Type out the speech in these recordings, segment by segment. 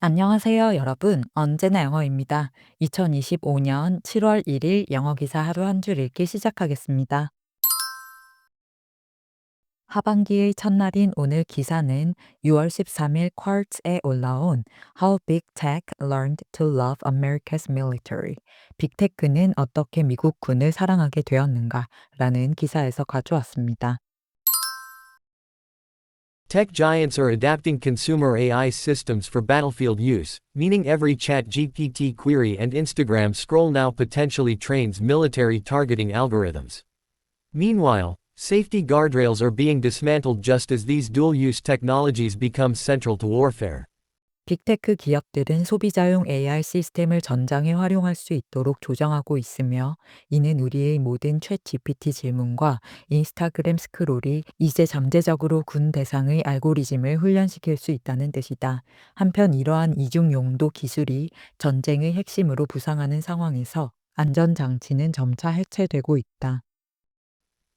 안녕하세요, 여러분. 언제나 영어입니다. 2025년 7월 1일 영어 기사 하루 한 줄 읽기 시작하겠습니다. 하반기의 첫날인 오늘 기사는 6월 13일 쿼츠에 올라온 How Big Tech Learned to Love America's Military. 빅테크는 어떻게 미국 군을 사랑하게 되었는가? 라는 기사에서 가져왔습니다. Tech giants are adapting consumer AI systems for battlefield use, meaning every ChatGPT query and Instagram scroll now potentially trains military targeting algorithms. Meanwhile, safety guardrails are being dismantled just as these dual use technologies become central to warfare. 빅테크 기업들은 소비자용 AI 시스템을 전장에 활용할 수 있도록 조정하고 있으며 이는 우리의 모든 챗 GPT 질문과 인스타그램 스크롤이 이제 잠재적으로 군 대상의 알고리즘을 훈련시킬 수 있다는 뜻이다. 한편 이러한 이중 용도 기술이 전쟁의 핵심으로 부상하는 상황에서 안전장치는 점차 해체되고 있다.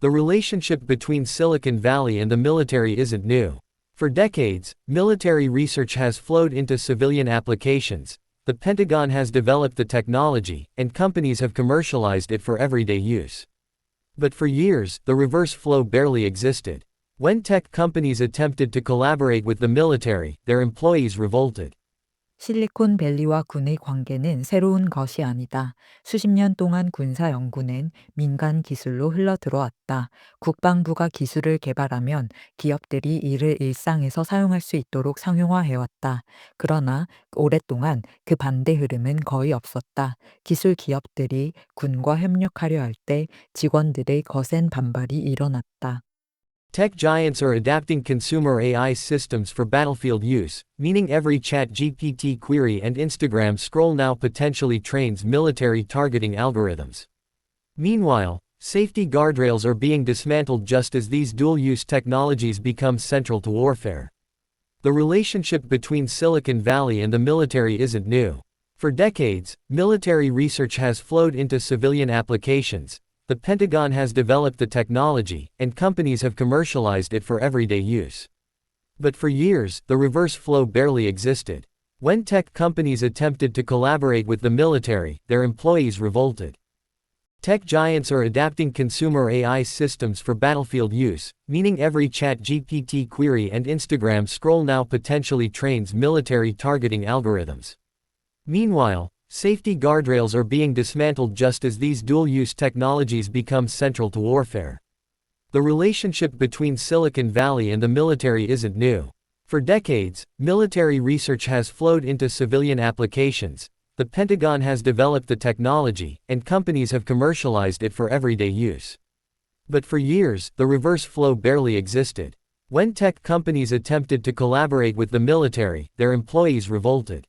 The relationship between Silicon Valley and the military isn't new. For decades, military research has flowed into civilian applications, the Pentagon has developed the technology, and companies have commercialized it for everyday use. But for years, the reverse flow barely existed. When tech companies attempted to collaborate with the military, their employees revolted. 실리콘밸리와 군의 관계는 새로운 것이 아니다. 수십 년 동안 군사 연구는 민간 기술로 흘러 들어왔다. 국방부가 기술을 개발하면 기업들이 이를 일상에서 사용할 수 있도록 상용화해왔다. 그러나 오랫동안 그 반대 흐름은 거의 없었다. 기술 기업들이 군과 협력하려 할 때 직원들의 거센 반발이 일어났다. Tech giants are adapting consumer AI systems for battlefield use, meaning every ChatGPT query and Instagram scroll now potentially trains military targeting algorithms. Meanwhile, safety guardrails are being dismantled just as these dual use technologies become central to warfare. The relationship between Silicon Valley and the military isn't new. For decades, military research has flowed into civilian applications, the Pentagon has developed the technology, and companies have commercialized it for everyday use. But for years, the reverse flow barely existed. When tech companies attempted to collaborate with the military, their employees revolted. Tech giants are adapting consumer AI systems for battlefield use, meaning every ChatGPT query and Instagram scroll now potentially trains military targeting algorithms. Meanwhile, Safety guardrails are being dismantled just as these dual use technologies become central to warfare. The relationship between Silicon Valley and the military isn't new. For decades, military research has flowed into civilian applications, the Pentagon has developed the technology, and companies have commercialized it for everyday use. But for years, the reverse flow barely existed. When tech companies attempted to collaborate with the military, their employees revolted.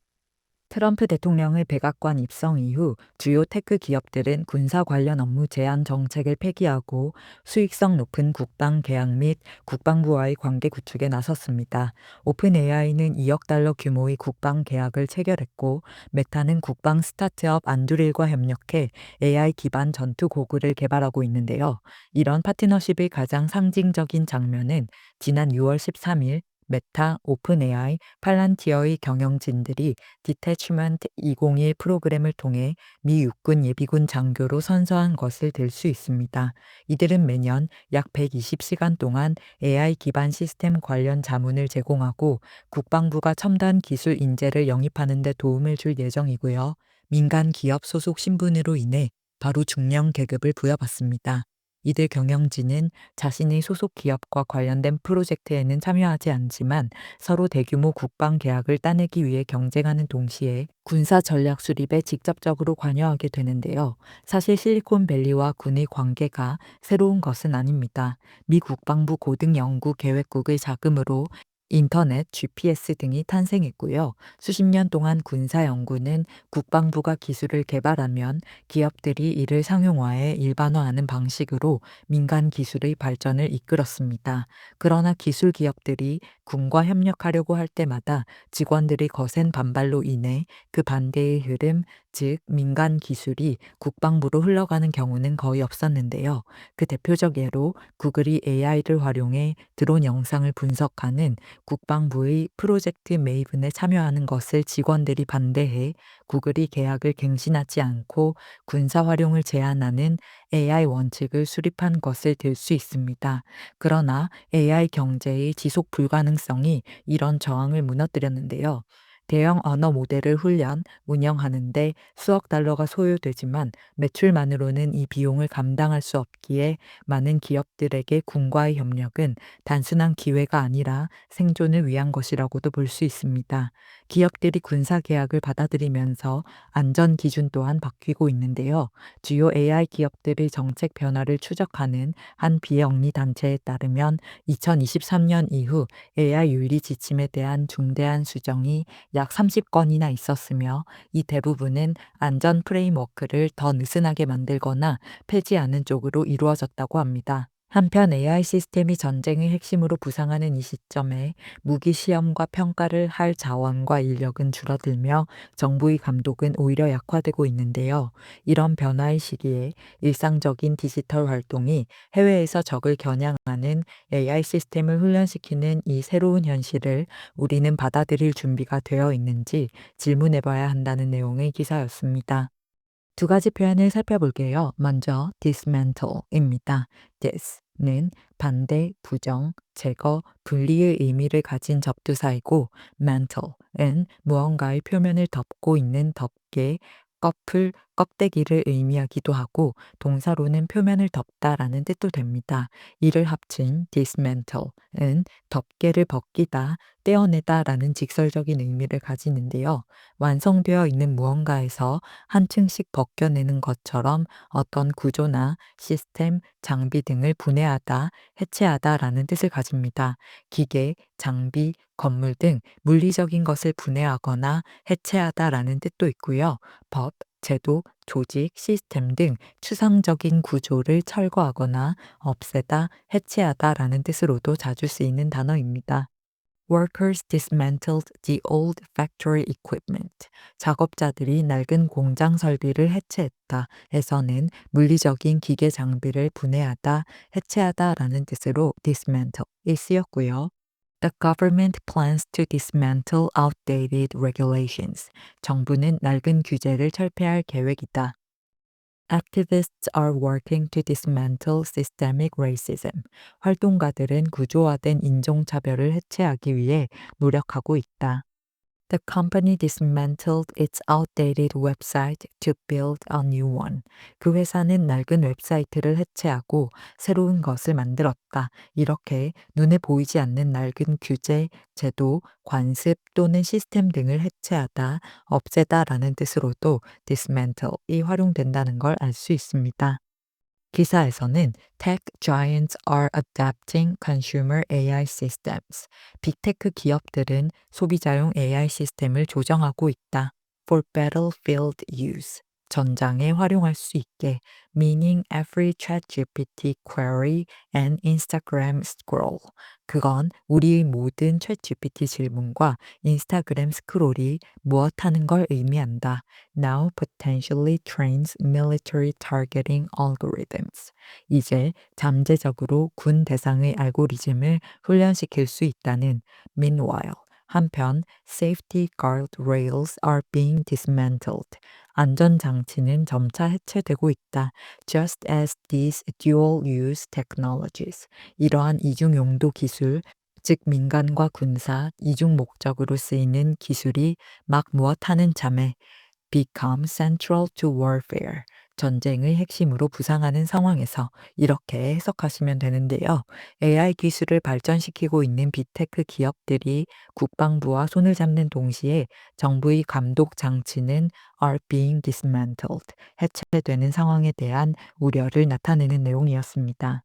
트럼프 대통령의 백악관 입성 이후 주요 테크 기업들은 군사 관련 업무 제한 정책을 폐기하고 수익성 높은 국방 계약 및 국방부와의 관계 구축에 나섰습니다. 오픈 AI는 2억 달러 규모의 국방 계약을 체결했고 메타는 국방 스타트업 안드릴과 협력해 AI 기반 전투 고글을 개발하고 있는데요. 이런 파트너십의 가장 상징적인 장면은 지난 6월 13일 메타, 오픈AI, 팔란티어의 경영진들이 디태치먼트 201 프로그램을 통해 미 육군 예비군 장교로 선서한 것을 들 수 있습니다. 이들은 매년 약 120시간 동안 AI 기반 시스템 관련 자문을 제공하고 국방부가 첨단 기술 인재를 영입하는 데 도움을 줄 예정이고요. 민간 기업 소속 신분으로 인해 바로 중령 계급을 부여받습니다. 이들 경영진은 자신의 소속 기업과 관련된 프로젝트에는 참여하지 않지만 서로 대규모 국방 계약을 따내기 위해 경쟁하는 동시에 군사 전략 수립에 직접적으로 관여하게 되는데요. 사실 실리콘밸리와 군의 관계가 새로운 것은 아닙니다. 미 국방부 고등연구계획국의 자금으로 인터넷, GPS 등이 탄생했고요. 수십 년 동안 군사 연구는 국방부가 기술을 개발하면 기업들이 이를 상용화해 일반화하는 방식으로 민간 기술의 발전을 이끌었습니다. 그러나 기술 기업들이 군과 협력하려고 할 때마다 직원들의 거센 반발로 인해 그 반대의 흐름, 즉 민간 기술이 국방부로 흘러가는 경우는 거의 없었는데요. 그 대표적 예로 구글이 AI를 활용해 드론 영상을 분석하는 국방부의 프로젝트 메이븐에 참여하는 것을 직원들이 반대해 구글이 계약을 갱신하지 않고 군사 활용을 제한하는 AI 원칙을 수립한 것을 들 수 있습니다. 그러나 AI 경제의 지속 불가능성이 이런 저항을 무너뜨렸는데요. 대형 언어 모델을 훈련, 운영하는데 수억 달러가 소요되지만 매출만으로는 이 비용을 감당할 수 없기에 많은 기업들에게 군과의 협력은 단순한 기회가 아니라 생존을 위한 것이라고도 볼 수 있습니다. 기업들이 군사 계약을 받아들이면서 안전 기준 또한 바뀌고 있는데요. 주요 AI 기업들의 정책 변화를 추적하는 한 비영리 단체에 따르면 2023년 이후 AI 윤리 지침에 대한 중대한 수정이 약 30건이나 있었으며 이 대부분은 안전 프레임워크를 더 느슨하게 만들거나 폐지하는 쪽으로 이루어졌다고 합니다. 한편 AI 시스템이 전쟁의 핵심으로 부상하는 이 시점에 무기 시험과 평가를 할 자원과 인력은 줄어들며 정부의 감독은 오히려 약화되고 있는데요. 이런 변화의 시기에 일상적인 디지털 활동이 해외에서 적을 겨냥하는 AI 시스템을 훈련시키는 이 새로운 현실을 우리는 받아들일 준비가 되어 있는지 질문해 봐야 한다는 내용의 기사였습니다. 두 가지 표현을 살펴볼게요. 먼저 dismantle입니다. dis는 반대, 부정, 제거, 분리의 의미를 가진 접두사이고 mantle은 무언가의 표면을 덮고 있는 덮개, 꺼풀, 껍데기를 의미하기도 하고 동사로는 표면을 덮다라는 뜻도 됩니다. 이를 합친 dismantle은 덮개를 벗기다, 떼어내다라는 직설적인 의미를 가지는데요. 완성되어 있는 무언가에서 한 층씩 벗겨내는 것처럼 어떤 구조나 시스템, 장비 등을 분해하다, 해체하다라는 뜻을 가집니다. 기계, 장비, 건물 등 물리적인 것을 분해하거나 해체하다라는 뜻도 있고요. 법, 제도, 조직, 시스템 등 추상적인 구조를 철거하거나 없애다, 해체하다 라는 뜻으로도 자주 쓰이는 단어입니다. Workers dismantled the old factory equipment. 작업자들이 낡은 공장 설비를 해체했다. 에서는 물리적인 기계 장비를 분해하다, 해체하다 라는 뜻으로 dismantle이 쓰였고요. The government plans to dismantle outdated regulations. 정부는 낡은 규제를 철폐할 계획이다. Activists are working to dismantle systemic racism. 활동가들은 구조화된 인종차별을 해체하기 위해 노력하고 있다. The company dismantled its outdated website to build a new one. 그 회사는 낡은 웹사이트를 해체하고 새로운 것을 만들었다. 이렇게 눈에 보이지 않는 낡은 규제, 제도, 관습 또는 시스템 등을 해체하다, 없애다라는 뜻으로도 dismantle이 활용된다는 걸 알 수 있습니다. 기사에서는 Tech giants are adapting consumer AI systems. 빅테크 기업들은 소비자용 AI 시스템을 조정하고 있다. For battlefield use. 전장에 활용할 수 있게, meaning every ChatGPT query and Instagram scroll. 그건 우리의 모든 챗GPT 질문과 인스타그램 스크롤이 무엇하는 걸 의미한다. Now potentially trains military targeting algorithms. 이제 잠재적으로 군 대상의 알고리즘을 훈련시킬 수 있다는 meanwhile. 한편 safety guard rails are being dismantled. 안전장치는 점차 해체되고 있다. Just as these dual use technologies. 이러한 이중 용도 기술, 즉 민간과 군사 이중 목적으로 쓰이는 기술이 막 무엇하는 참에 become central to warfare. 전쟁의 핵심으로 부상하는 상황에서 이렇게 해석하시면 되는데요. AI 기술을 발전시키고 있는 빅테크 기업들이 국방부와 손을 잡는 동시에 정부의 감독 장치는 are being dismantled, 해체되는 상황에 대한 우려를 나타내는 내용이었습니다.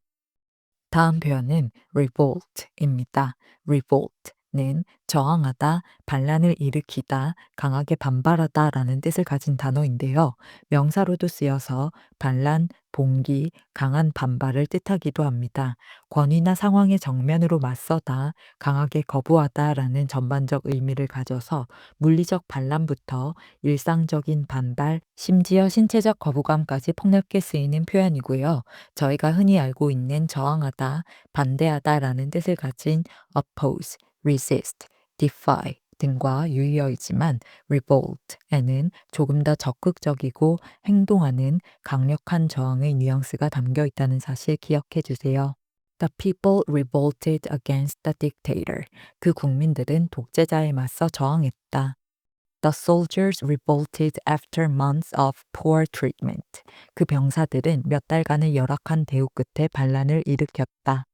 다음 표현은 revolt입니다. revolt 는 저항하다, 반란을 일으키다, 강하게 반발하다 라는 뜻을 가진 단어인데요. 명사로도 쓰여서 반란, 봉기, 강한 반발을 뜻하기도 합니다. 권위나 상황의 정면으로 맞서다, 강하게 거부하다 라는 전반적 의미를 가져서 물리적 반란부터 일상적인 반발, 심지어 신체적 거부감까지 폭넓게 쓰이는 표현이고요. 저희가 흔히 알고 있는 저항하다, 반대하다 라는 뜻을 가진 oppose, resist, defy 등과 유의어이지만 revolt에는 조금 더 적극적이고 행동하는 강력한 저항의 뉘앙스가 담겨 있다는 사실 기억해 주세요. The people revolted against the dictator. 그 국민들은 독재자에 맞서 저항했다. The soldiers revolted after months of poor treatment. 그 병사들은 몇 달간의 열악한 대우 끝에 반란을 일으켰다.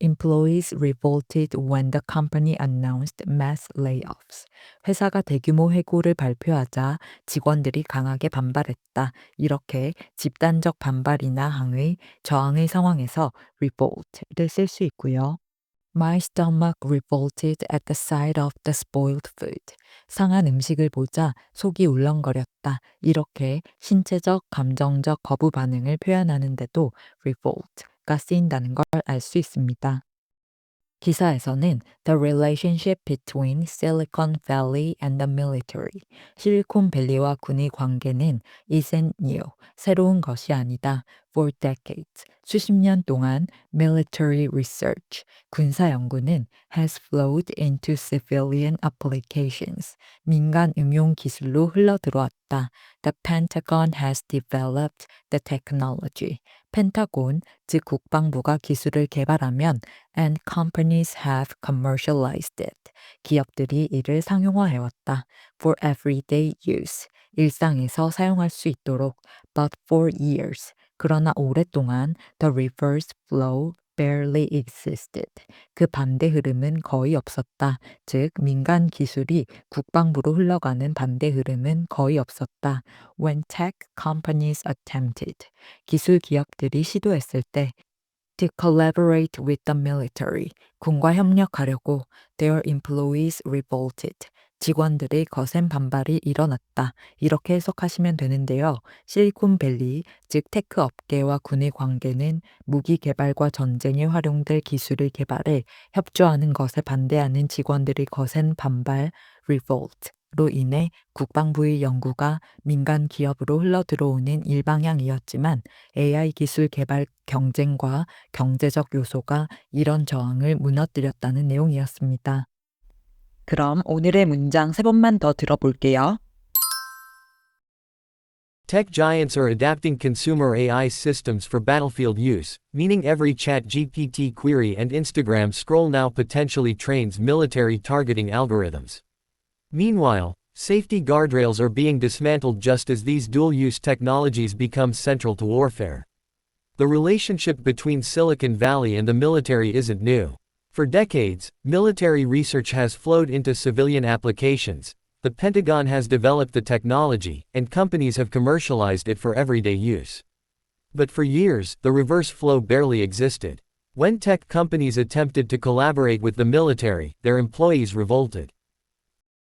Employees revolted when the company announced mass layoffs. 회사가 대규모 해고를 발표하자 직원들이 강하게 반발했다. 이렇게 집단적 반발이나 항의, 저항의 상황에서 revolt를 쓸 수 있고요. My stomach revolted at the sight of the spoiled food. 상한 음식을 보자 속이 울렁거렸다. 이렇게 신체적, 감정적 거부 반응을 표현하는데도 revolt 가 쓰인다는 걸 알 수 있습니다. 기사에서는 The relationship between Silicon Valley and the military, 실리콘밸리와 군의 관계는 isn't new, 새로운 것이 아니다. For decades, 수십 년 동안 military research, 군사 연구는 has flowed into civilian applications, 민간 응용 기술로 흘러들어왔다. The Pentagon has developed the technology. 펜타곤, 즉 국방부가 기술을 개발하면 and companies have commercialized it. 기업들이 이를 상용화해왔다. For everyday use. 일상에서 사용할 수 있도록. But for years. 그러나 오랫동안 the reverse flow barely existed. 그 반대 흐름은 거의 없었다. 즉, 민간 기술이 국방부로 흘러가는 반대 흐름은 거의 없었다. When tech companies attempted. 기술 기업들이 시도했을 때 to collaborate with the military. 군과 협력하려고 their employees revolted. 직원들의 거센 반발이 일어났다. 이렇게 해석하시면 되는데요. 실리콘밸리, 즉 테크 업계와 군의 관계는 무기 개발과 전쟁에 활용될 기술을 개발해 협조하는 것에 반대하는 직원들의 거센 반발, revolt, 로 인해 국방부의 연구가 민간 기업으로 흘러 들어오는 일방향이었지만 AI 기술 개발 경쟁과 경제적 요소가 이런 저항을 무너뜨렸다는 내용이었습니다. 그럼 오늘의 문장 세 번만 더 들어볼게요. Tech giants are adapting consumer AI systems for battlefield use, meaning every chat GPT query and Instagram scroll now potentially trains military targeting algorithms. Meanwhile, safety guardrails are being dismantled just as these dual use technologies become central to warfare. The relationship between Silicon Valley and the military isn't new. For decades, military research has flowed into civilian applications, the Pentagon has developed the technology, and companies have commercialized it for everyday use. But for years, the reverse flow barely existed. When tech companies attempted to collaborate with the military, their employees revolted.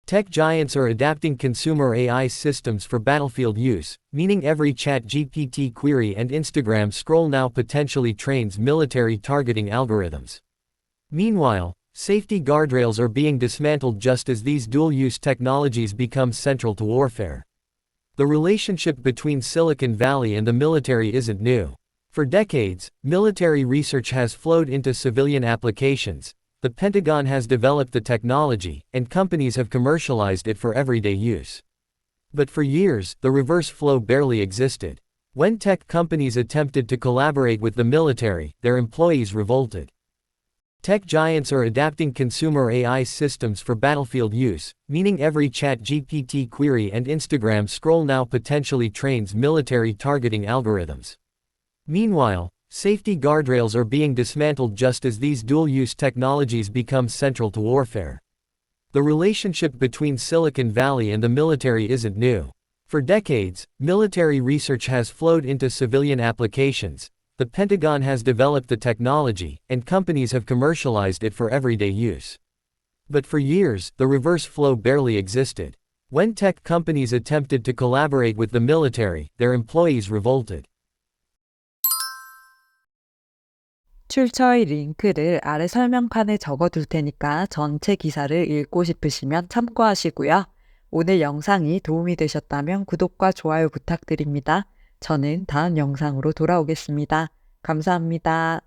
Tech giants are adapting consumer AI systems for battlefield use, meaning every chat GPT query and Instagram scroll now potentially trains military targeting algorithms. Meanwhile, safety guardrails are being dismantled just as these dual use technologies become central to warfare. The relationship between Silicon Valley and the military isn't new. For decades, military research has flowed into civilian applications, the Pentagon has developed the technology, and companies have commercialized it for everyday use. But for years, the reverse flow barely existed. When tech companies attempted to collaborate with the military, their employees revolted. Tech giants are adapting consumer AI systems for battlefield use, meaning every chat GPT query and Instagram scroll now potentially trains military targeting algorithms. Meanwhile, safety guardrails are being dismantled just as these dual use technologies become central to warfare. The relationship between Silicon Valley and the military isn't new. For decades, military research has flowed into civilian applications, the Pentagon has developed the technology, and companies have commercialized it for everyday use. But for years, the reverse flow barely existed. When tech companies attempted to collaborate with the military, their employees revolted. 출처의 링크를 아래 설명판에 적어둘 테니까 전체 기사를 읽고 싶으시면 참고하시고요. 오늘 영상이 도움이 되셨다면 구독과 좋아요 부탁드립니다. 저는 다음 영상으로 돌아오겠습니다. 감사합니다.